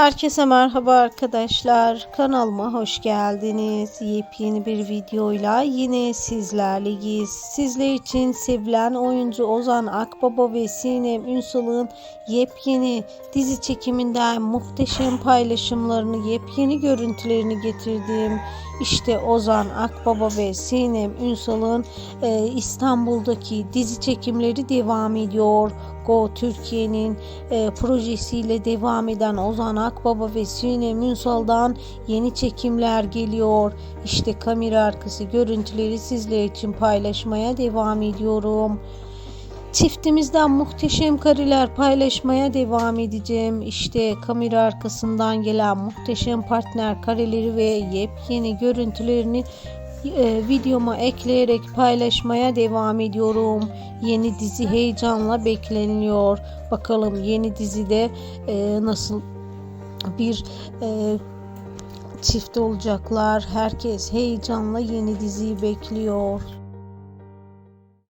Herkese merhaba arkadaşlar. Kanalıma hoş geldiniz. Yepyeni bir videoyla yine sizlerleyiz. Sizler için sevilen oyuncu Ozan Akbaba ve Sinem Ünsal'ın yepyeni dizi çekiminden muhteşem paylaşımlarını, yepyeni görüntülerini getirdim. İşte Ozan Akbaba ve Sinem Ünsal'ın e, İstanbul'daki dizi çekimleri devam ediyor. Go Türkiye'nin e, projesiyle devam eden Ozan Akbaba ve Sinem Ünsal'dan yeni çekimler geliyor. İşte kamera arkası görüntüleri sizler için paylaşmaya devam ediyorum. Çiftimizden muhteşem kareler paylaşmaya devam edeceğim. İşte kamera arkasından gelen muhteşem partner kareleri ve yepyeni görüntülerini e, videoma ekleyerek paylaşmaya devam ediyorum. Yeni dizi heyecanla bekleniliyor. Bakalım yeni dizide e, nasıl bir e, çift olacaklar. Herkes heyecanla yeni diziyi bekliyor.